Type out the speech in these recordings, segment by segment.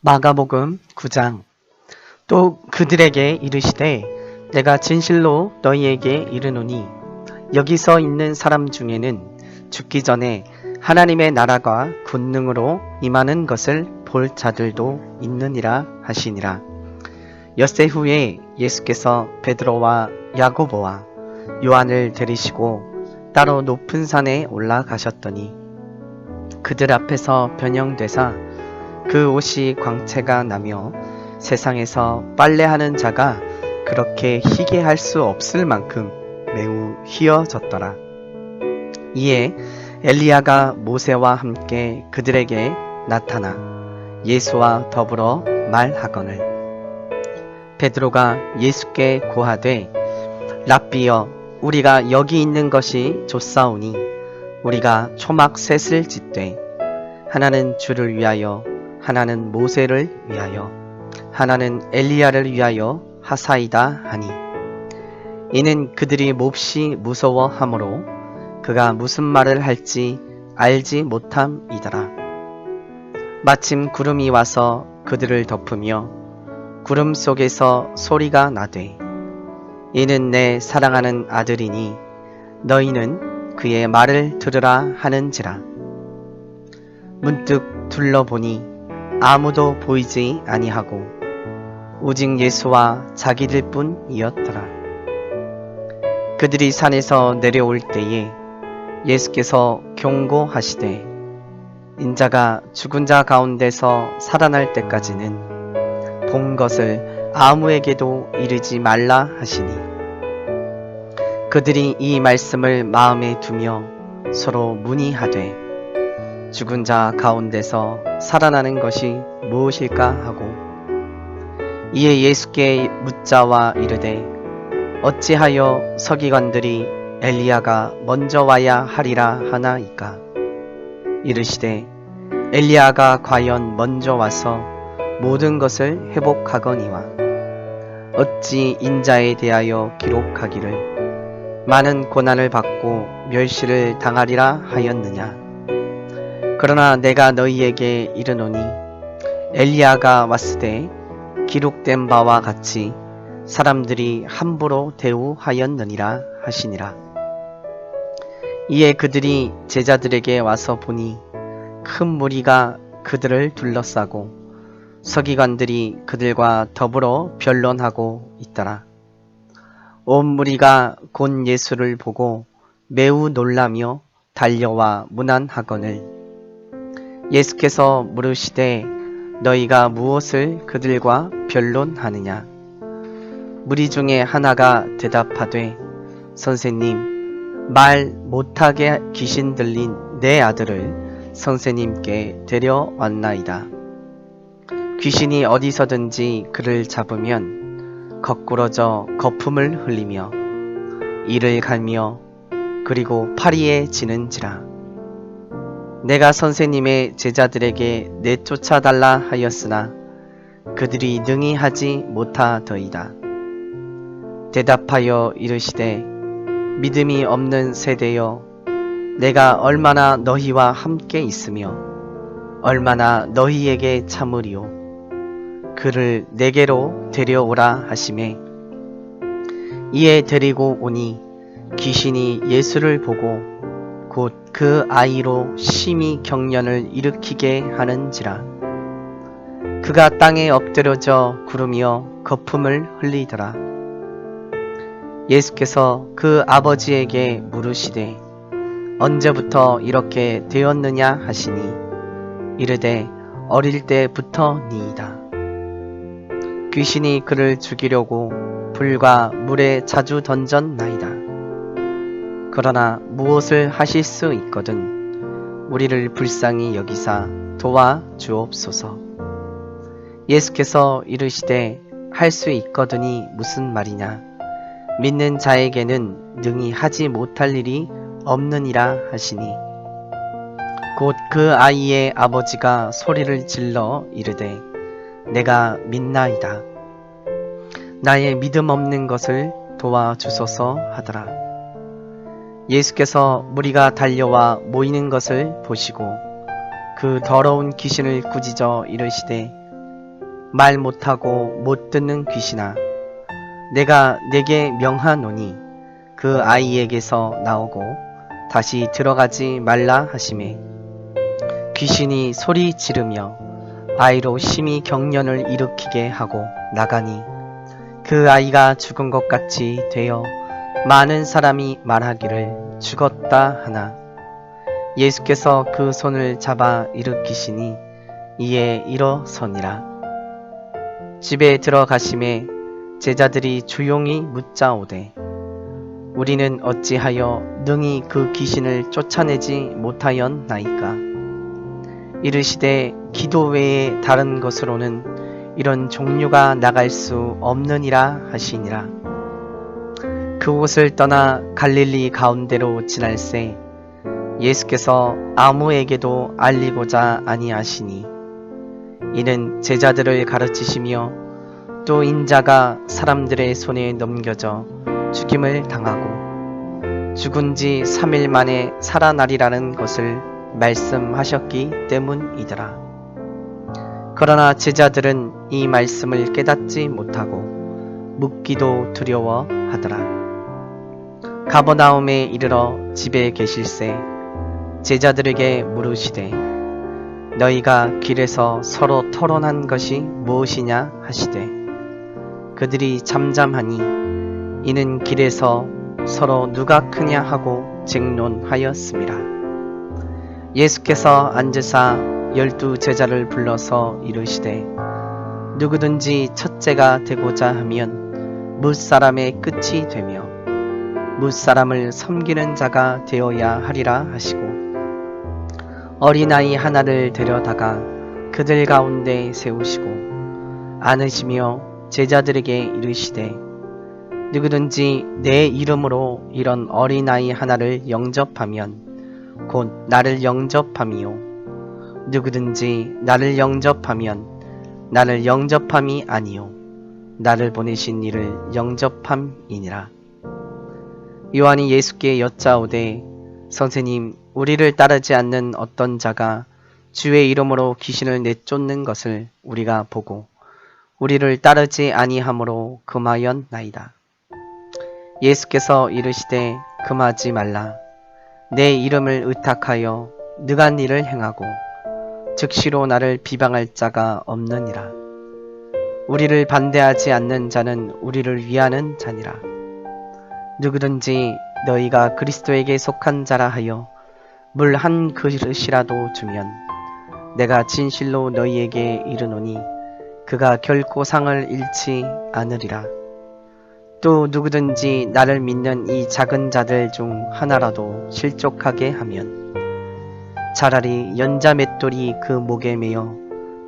마가복음 9장. 또 그들에게 이르시되 내가 진실로 너희에게 이르노니 여기서 있는 사람 중에는 죽기 전에 하나님의 나라가 권능으로 임하는 것을 볼 자들도 있느니라 하시니라. 엿새 후에 예수께서 베드로와 야고보와 요한을 데리시고 따로 높은 산에 올라가셨더니 그들 앞에서 변형되사 그 옷이 광채가 나며 세상에서 빨래하는 자가 그렇게 희게 할 수 없을 만큼 매우 희어졌더라. 이에 엘리야가 모세와 함께 그들에게 나타나 예수와 더불어 말하거늘 베드로가 예수께 고하되 랍비여 우리가 여기 있는 것이 좋사오니 우리가 초막 셋을 짓되 하나는 주를 위하여 하나는 모세를 위하여 하나는 엘리야를 위하여 하사이다 하니 이는 그들이 몹시 무서워하므로 그가 무슨 말을 할지 알지 못함이더라. 마침 구름이 와서 그들을 덮으며 구름 속에서 소리가 나되 이는 내 사랑하는 아들이니 너희는 그의 말을 들으라 하는지라. 문득 둘러보니 아무도 보이지 아니하고 오직 예수와 자기들 뿐이었더라. 그들이 산에서 내려올 때에 예수께서 경고하시되 인자가 죽은 자 가운데서 살아날 때까지는 본 것을 아무에게도 이르지 말라 하시니 그들이 이 말씀을 마음에 두며 서로 문의하되 죽은 자 가운데서 살아나는 것이 무엇일까 하고 이에 예수께 묻자와 이르되 어찌하여 서기관들이 엘리야가 먼저 와야 하리라 하나이까? 이르시되 엘리야가 과연 먼저 와서 모든 것을 회복하거니와 어찌 인자에 대하여 기록하기를 많은 고난을 받고 멸시를 당하리라 하였느냐 그러나 내가 너희에게 이르노니 엘리야가 왔으되 기록된 바와 같이 사람들이 함부로 대우하였느니라 하시니라. 이에 그들이 제자들에게 와서 보니 큰 무리가 그들을 둘러싸고 서기관들이 그들과 더불어 변론하고 있더라. 온 무리가 곧 예수를 보고 매우 놀라며 달려와 문안하거늘 예수께서 물으시되 너희가 무엇을 그들과 변론하느냐? 무리 중에 하나가 대답하되 선생님 말 못하게 귀신 들린 내 아들을 선생님께 데려왔나이다. 귀신이 어디서든지 그를 잡으면 거꾸러져 거품을 흘리며 이를 갈며 그리고 파리에 지는지라 내가 선생님의 제자들에게 내쫓아 달라 하였으나 그들이 능히 하지 못하더이다. 대답하여 이르시되 믿음이 없는 세대여 내가 얼마나 너희와 함께 있으며 얼마나 너희에게 참으리오 그를 내게로 데려오라 하심에 이에 데리고 오니 귀신이 예수를 보고 곧 그 아이로 심히 경련을 일으키게 하는지라. 그가 땅에 엎드려져 구르며 거품을 흘리더라. 예수께서 그 아버지에게 물으시되 언제부터 이렇게 되었느냐 하시니 이르되 어릴 때부터니이다. 귀신이 그를 죽이려고 불과 물에 자주 던졌나이다 그러나 무엇을 하실 수 있거든 우리를 불쌍히 여기사 도와 주옵소서. 예수께서 이르시되 할 수 있거든이 무슨 말이냐? 믿는 자에게는 능히 하지 못할 일이 없느니라 하시니. 곧 그 아이의 아버지가 소리를 질러 이르되 내가 믿나이다. 나의 믿음 없는 것을 도와주소서 하더라 예수께서 무리가 달려와 모이는 것을 보시고 그 더러운 귀신을 꾸짖어 이르시되 말 못하고 못 듣는 귀신아 내가 내게 명하노니 그 아이에게서 나오고 다시 들어가지 말라 하심에 귀신이 소리 지르며 아이로 심히 경련을 일으키게 하고 나가니 그 아이가 죽은 것 같이 되어 많은 사람이 말하기를 죽었다 하나. 예수께서 그 손을 잡아 일으키시니 이에 일어서니라. 집에 들어가심에 제자들이 조용히 묻자오되 우리는 어찌하여 능히 그 귀신을 쫓아내지 못하였나이까? 이르시되 기도 외에 다른 것으로는 이런 종류가 나갈 수 없느니라 하시니라 그곳을 떠나 갈릴리 가운데로 지날새 예수께서 아무에게도 알리고자 아니하시니 이는 제자들을 가르치시며 또 인자가 사람들의 손에 넘겨져 죽임을 당하고 죽은 지 3일 만에 살아나리라는 것을 말씀하셨기 때문이더라. 그러나 제자들은 이 말씀을 깨닫지 못하고 묻기도 두려워하더라. 가버나움에 이르러 집에 계실새 제자들에게 물으시되 너희가 길에서 서로 토론한 것이 무엇이냐 하시되 그들이 잠잠하니 이는 길에서 서로 누가 크냐 하고 쟁론하였습니다. 예수께서 앉으사 열두 제자를 불러서 이르시되 누구든지 첫째가 되고자 하면 무사람의 끝이 되며 무사람을 섬기는 자가 되어야 하리라 하시고 어린아이 하나를 데려다가 그들 가운데 세우시고 안으시며 제자들에게 이르시되 누구든지 내 이름으로 이런 어린아이 하나를 영접하면 곧 나를 영접함이요. 누구든지 나를 영접하면 나를 영접함이 아니요. 나를 보내신 이를 영접함이니라 요한이 예수께 여짜오되 선생님 우리를 따르지 않는 어떤 자가 주의 이름으로 귀신을 내쫓는 것을 우리가 보고 우리를 따르지 아니하므로 금하였나이다. 예수께서 이르시되 금하지 말라. 내 이름을 의탁하여 능한 일을 행하고 즉시로 나를 비방할 자가 없느니라. 우리를 반대하지 않는 자는 우리를 위하는 자니라. 누구든지 너희가 그리스도에게 속한 자라 하여 물 한 그릇이라도 주면 내가 진실로 너희에게 이르노니 그가 결코 상을 잃지 않으리라. 또 누구든지 나를 믿는 이 작은 자들 중 하나라도 실족하게 하면 차라리 연자 맷돌이 그 목에 매어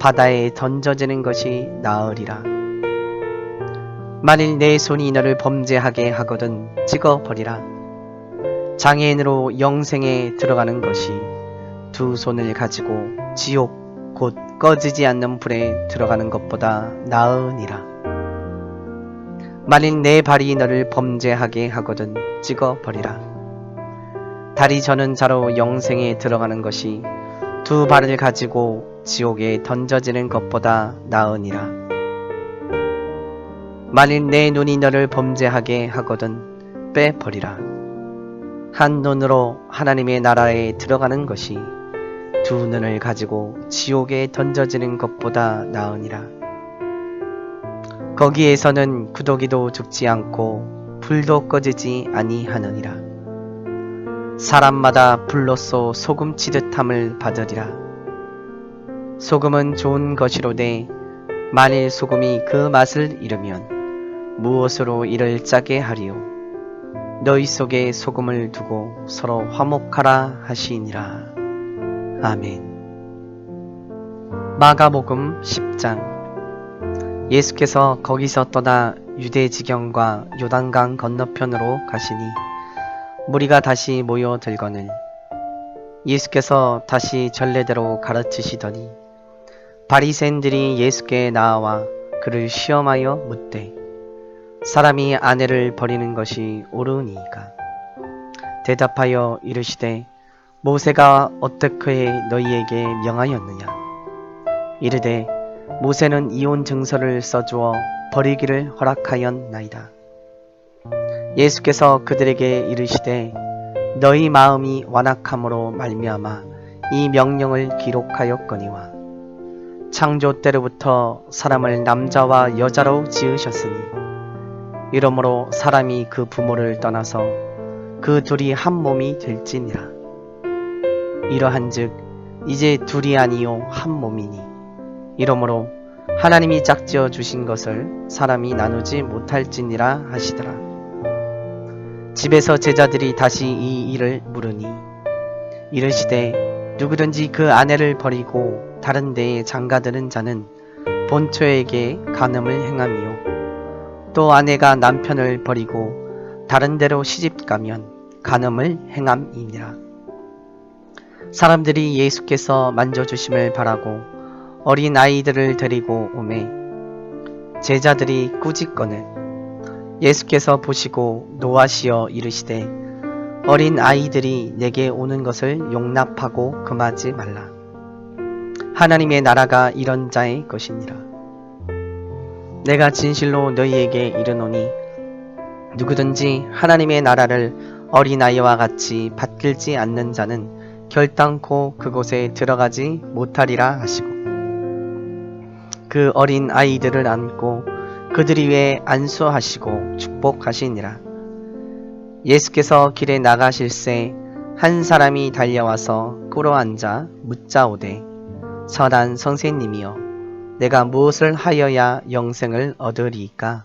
바다에 던져지는 것이 나으리라. 만일 내 손이 너를 범죄하게 하거든 찍어버리라. 장애인으로 영생에 들어가는 것이 두 손을 가지고 지옥 곧 꺼지지 않는 불에 들어가는 것보다 나으니라. 만일 내 발이 너를 범죄하게 하거든 찍어버리라. 다리 저는 자로 영생에 들어가는 것이 두 발을 가지고 지옥에 던져지는 것보다 나으니라. 만일 내 눈이 너를 범죄하게 하거든 빼버리라. 한 눈으로 하나님의 나라에 들어가는 것이 두 눈을 가지고 지옥에 던져지는 것보다 나으니라. 거기에서는 구더기도 죽지 않고 불도 꺼지지 아니하느니라. 사람마다 불로써 소금 치듯함을 받으리라. 소금은 좋은 것이로되 만일 소금이 그 맛을 잃으면 무엇으로 이를 짜게 하리요. 너희 속에 소금을 두고 서로 화목하라 하시니라. 아멘. 마가복음 10장 예수께서 거기서 떠나 유대 지경과 요단강 건너편으로 가시니 무리가 다시 모여 들거늘 예수께서 다시 전례대로 가르치시더니 바리새인들이 예수께 나와 그를 시험하여 묻되 사람이 아내를 버리는 것이 옳으니까 대답하여 이르시되 모세가 어떻게 너희에게 명하였느냐 이르되 모세는 이혼 증서를 써주어 버리기를 허락하였나이다. 예수께서 그들에게 이르시되 너희 마음이 완악함으로 말미암아 이 명령을 기록하였거니와 창조 때로부터 사람을 남자와 여자로 지으셨으니 이러므로 사람이 그 부모를 떠나서 그 둘이 한 몸이 될지니라. 이러한즉 이제 둘이 아니요 한 몸이니. 이러므로 하나님이 짝지어 주신 것을 사람이 나누지 못할지니라 하시더라. 집에서 제자들이 다시 이 일을 물으니 이르시되 누구든지 그 아내를 버리고 다른 데에 장가드는 자는 본처에게 간음을 행함이요 또 아내가 남편을 버리고 다른 데로 시집 가면 간음을 행함이니라 사람들이 예수께서 만져주심을 바라고 어린 아이들을 데리고 오매 제자들이 꾸짖거늘 예수께서 보시고 노하시어 이르시되 어린 아이들이 내게 오는 것을 용납하고 금하지 말라. 하나님의 나라가 이런 자의 것이니라. 내가 진실로 너희에게 이르노니 누구든지 하나님의 나라를 어린아이와 같이 받들지 않는 자는 결단코 그곳에 들어가지 못하리라 하시고 그 어린 아이들을 안고 그들이 위해 안수하시고 축복하시니라. 예수께서 길에 나가실새 한 사람이 달려와서 꿇어앉아 묻자오되 선한 선생님이여 내가 무엇을 하여야 영생을 얻으리이까?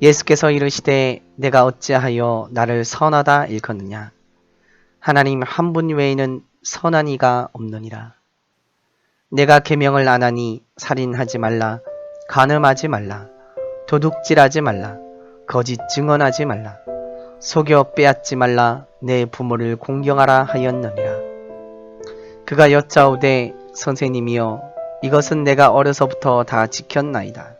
예수께서 이르시되 내가 어찌하여 나를 선하다 일컫느냐? 하나님 한 분 외에는 선한 이가 없느니라. 내가 계명을 안 하니 살인하지 말라 간음하지 말라 도둑질하지 말라 거짓 증언하지 말라 속여 빼앗지 말라 내 부모를 공경하라 하였느니라. 그가 여짜오되 선생님이여 이것은 내가 어려서부터 다 지켰나이다.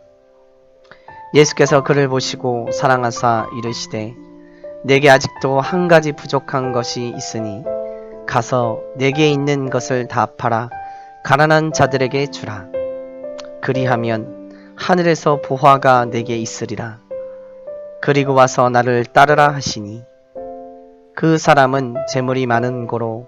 예수께서 그를 보시고 사랑하사 이르시되 내게 아직도 한 가지 부족한 것이 있으니 가서 내게 있는 것을 다 팔아 가난한 자들에게 주라. 그리하면 하늘에서 보화가 내게 있으리라. 그리고 와서 나를 따르라 하시니 그 사람은 재물이 많은 고로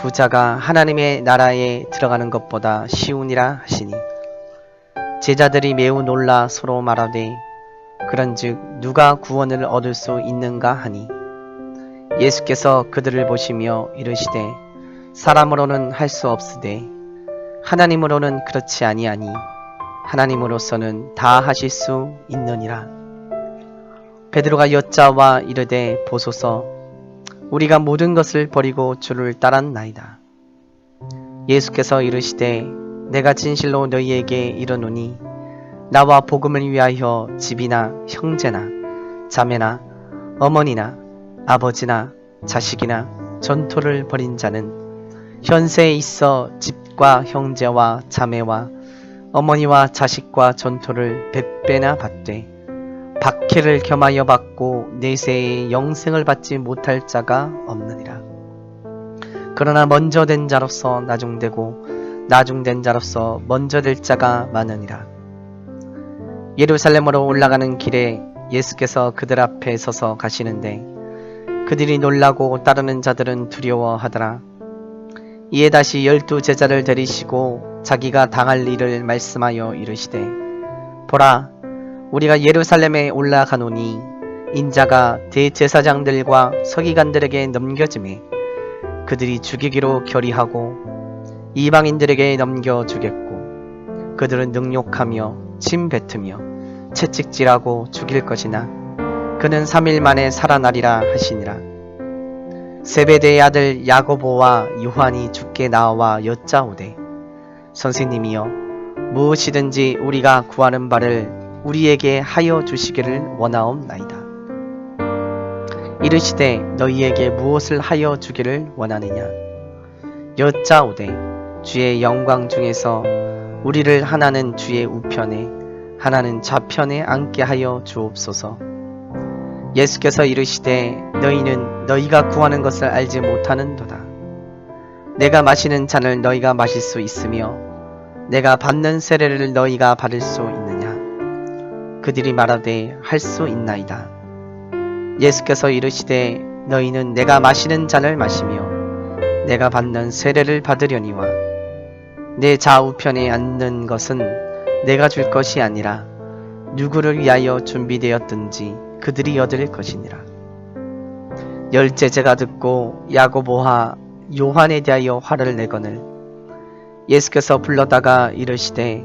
부자가 하나님의 나라에 들어가는 것보다 쉬우니라 하시니 제자들이 매우 놀라 서로 말하되 그런즉 누가 구원을 얻을 수 있는가 하니 예수께서 그들을 보시며 이르시되 사람으로는 할 수 없으되 하나님으로는 그렇지 아니하니 하나님으로서는 다 하실 수 있느니라. 베드로가 여짜와 이르되 보소서 우리가 모든 것을 버리고 주를 따랐나이다. 예수께서 이르시되 내가 진실로 너희에게 이르노니 나와 복음을 위하여 집이나 형제나 자매나 어머니나 아버지나 자식이나 전토를 벌인 자는 현세에 있어 집과 형제와 자매와 어머니와 자식과 전토를 백배나 받되 박해를 겸하여 받고 내세에 영생을 받지 못할 자가 없느니라. 그러나 먼저 된 자로서 나중되고 나중된 자로서 먼저 될 자가 많으니라. 예루살렘으로 올라가는 길에 예수께서 그들 앞에 서서 가시는데 그들이 놀라고 따르는 자들은 두려워하더라. 이에 다시 열두 제자를 데리시고 자기가 당할 일을 말씀하여 이르시되 보라 우리가 예루살렘에 올라가노니 인자가 대제사장들과 서기관들에게 넘겨짐에 그들이 죽이기로 결의하고 이방인들에게 넘겨 주겠고 그들은 능욕하며 침 뱉으며 채찍질하고 죽일 것이나 그는 3일 만에 살아나리라 하시니라. 세베대의 아들 야고보와 요한이 죽게 나와 여짜오되 선생님이여 무엇이든지 우리가 구하는 바를 우리에게 하여 주시기를 원하옵나이다. 이르시되 너희에게 무엇을 하여 주기를 원하느냐? 여짜오되 주의 영광 중에서 우리를 하나는 주의 우편에 하나는 좌편에 앉게 하여 주옵소서. 예수께서 이르시되 너희는 너희가 구하는 것을 알지 못하는도다. 내가 마시는 잔을 너희가 마실 수 있으며 내가 받는 세례를 너희가 받을 수 있느냐 그들이 말하되 할 수 있나이다 예수께서 이르시되 너희는 내가 마시는 잔을 마시며 내가 받는 세례를 받으려니와 내 좌우편에 앉는 것은 내가 줄 것이 아니라 누구를 위하여 준비되었든지 그들이 얻을 것이니라. 열제제가 듣고 야고보와 요한에 대하여 화를 내거늘 예수께서 불러다가 이르시되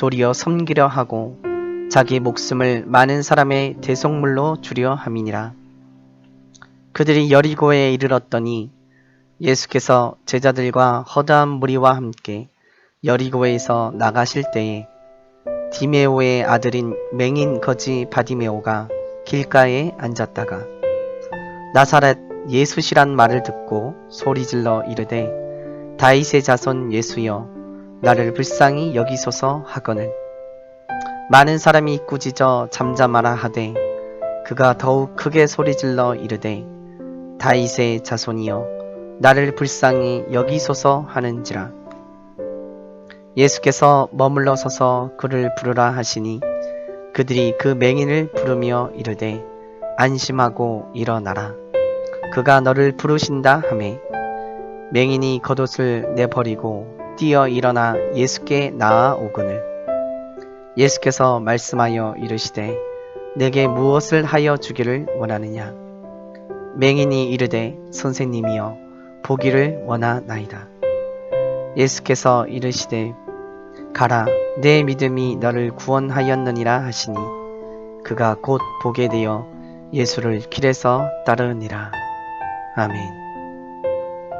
도리어 섬기려 하고 자기 목숨을 많은 사람의 대속물로 주려 함이니라. 그들이 여리고에 이르렀더니 예수께서 제자들과 허다한 무리와 함께 여리고에서 나가실 때에 디메오의 아들인 맹인 거지 바디메오가 길가에 앉았다가 나사렛 예수시란 말을 듣고 소리질러 이르되 다윗의 자손 예수여 나를 불쌍히 여기소서 하거늘. 많은 사람이 꾸짖어 잠잠하라 하되 그가 더욱 크게 소리질러 이르되 다윗의 자손이여 나를 불쌍히 여기소서 하는지라. 예수께서 머물러 서서 그를 부르라 하시니 그들이 그 맹인을 부르며 이르되 안심하고 일어나라. 그가 너를 부르신다 하매 맹인이 겉옷을 내버리고 뛰어 일어나 예수께 나아오거늘. 예수께서 말씀하여 이르시되 내게 무엇을 하여 주기를 원하느냐? 맹인이 이르되 선생님이여 보기를 원하나이다. 예수께서 이르시되 가라 내 믿음이 너를 구원하였느니라 하시니 그가 곧 보게 되어 예수를 길에서 따르니라. 아멘